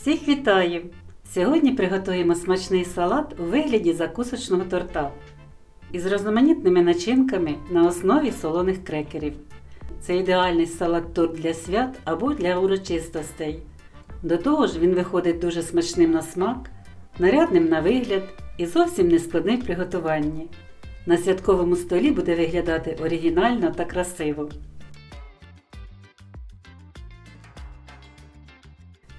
Всіх вітаю! Сьогодні приготуємо смачний салат у вигляді закусочного торта із різноманітними начинками на основі солоних крекерів. Це ідеальний салат-торт для свят або для урочистостей. До того ж, він виходить дуже смачним на смак, нарядним на вигляд і зовсім нескладний в приготуванні. На святковому столі буде виглядати оригінально та красиво.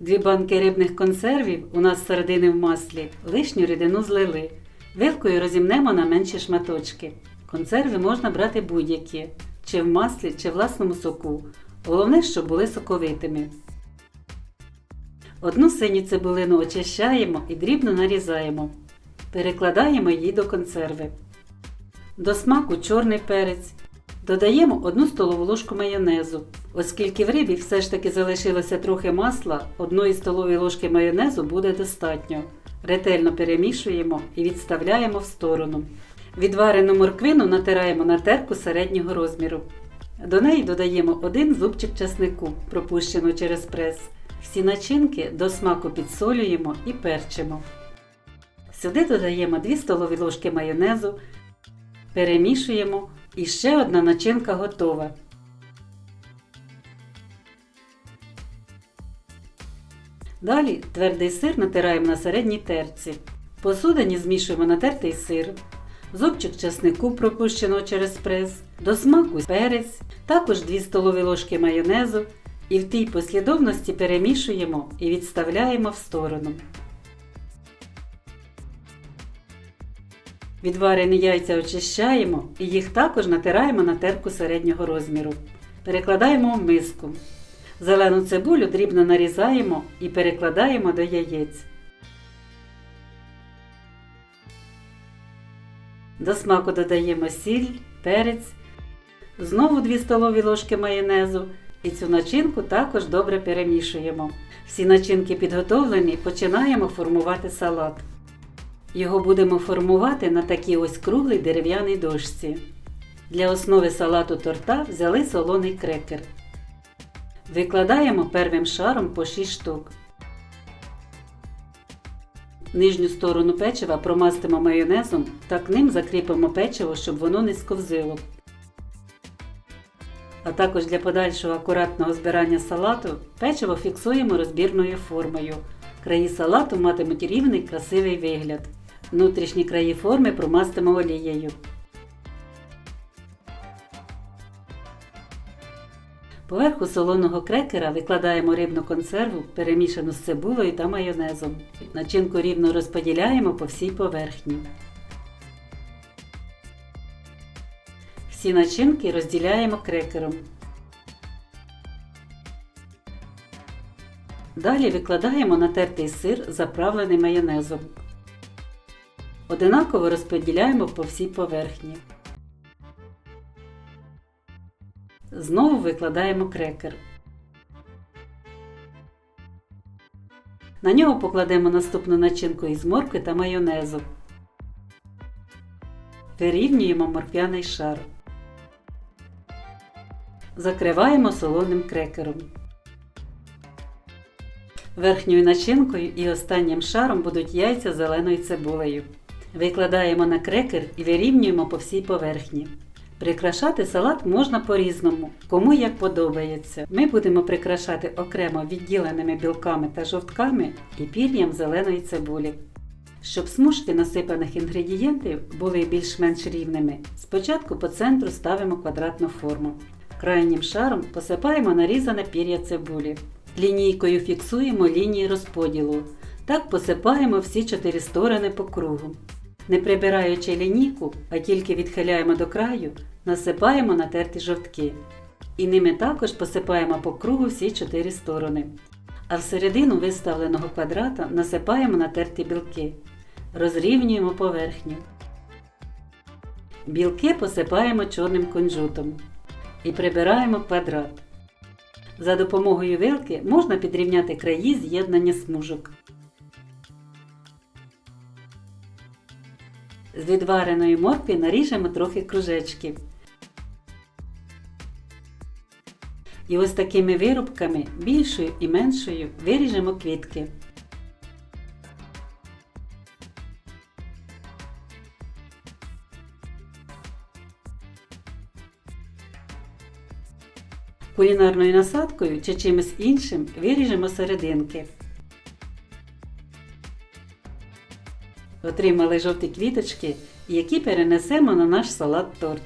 Дві банки рибних консервів у нас середини в маслі, лишню рідину злили. Вилкою розімнемо на менші шматочки. Консерви можна брати будь-які, чи в маслі, чи в власному соку. Головне, щоб були соковитими. Одну синю цибулину очищаємо і дрібно нарізаємо. Перекладаємо її до консерви. До смаку чорний перець. Додаємо 1 столову ложку майонезу. Оскільки в рибі все ж таки залишилося трохи масла, 1 столової ложки майонезу буде достатньо. Ретельно перемішуємо і відставляємо в сторону. Відварену морквину натираємо на терку середнього розміру. До неї додаємо один зубчик часнику, пропущеного через прес. Всі начинки до смаку підсолюємо і перчимо. Сюди додаємо 2 столові ложки майонезу, перемішуємо і ще одна начинка готова. Далі твердий сир натираємо на середній терці. Посудині змішуємо натертий сир, зубчик часнику пропущеного через прес, до смаку перець, також 2 столові ложки майонезу і в тій послідовності перемішуємо і відставляємо в сторону. Відварені яйця очищаємо і їх також натираємо на терку середнього розміру. Перекладаємо в миску. Зелену цибулю дрібно нарізаємо і перекладаємо до яєць. До смаку додаємо сіль, перець, знову 2 столові ложки майонезу і цю начинку також добре перемішуємо. Всі начинки підготовлені, починаємо формувати салат. Його будемо формувати на такій ось круглій дерев'яній дошці. Для основи салату торта взяли солоний крекер. Викладаємо первим шаром по 6 штук. Нижню сторону печива промастимо майонезом та к ним закріпимо печиво, щоб воно не сковзило. А також для подальшого акуратного збирання салату печиво фіксуємо розбірною формою. Краї салату матимуть рівний красивий вигляд. Внутрішні краї форми промастимо олією. Поверху солоного крекера викладаємо рибну консерву, перемішану з цибулею та майонезом. Начинку рівно розподіляємо по всій поверхні. Всі начинки розділяємо крекером. Далі викладаємо натертий сир, заправлений майонезом. Одинаково розподіляємо по всій поверхні. Знову викладаємо крекер. На нього покладемо наступну начинку із моркви та майонезу. Вирівнюємо морквяний шар. Закриваємо солоним крекером. Верхньою начинкою і останнім шаром будуть яйця зеленою цибулею. Викладаємо на крекер і вирівнюємо по всій поверхні. Прикрашати салат можна по-різному, кому як подобається. Ми будемо прикрашати окремо відділеними білками та жовтками і пір'ям зеленої цибулі. Щоб смужки насипаних інгредієнтів були більш-менш рівними, спочатку по центру ставимо квадратну форму. Крайнім шаром посипаємо нарізане пір'я цибулі. Лінійкою фіксуємо лінії розподілу. Так посипаємо всі чотири сторони по кругу. Не прибираючи лінійку, а тільки відхиляємо до краю, насипаємо натерті жовтки. І ними також посипаємо по кругу всі чотири сторони. А всередину виставленого квадрата насипаємо натерті білки. Розрівнюємо поверхню. Білки посипаємо чорним кунжутом і прибираємо квадрат. За допомогою вилки можна підрівняти краї з'єднання смужок. З відвареної моркви наріжемо трохи кружечки. І ось такими вирубками більшою і меншою виріжемо квітки. Кулінарною насадкою чи чимось іншим виріжемо серединки. Отримали жовті квіточки, які перенесемо на наш салат-торт.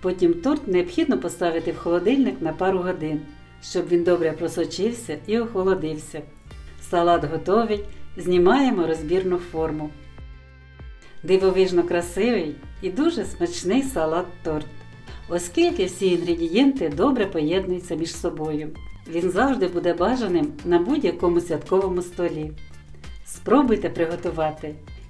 Потім торт необхідно поставити в холодильник на пару годин, щоб він добре просочився і охолодився. Салат готовий, знімаємо розбірну форму. Дивовижно красивий і дуже смачний салат-торт. Оскільки всі інгредієнти добре поєднуються між собою. Він завжди буде бажаним на будь-якому святковому столі. Спробуйте приготувати,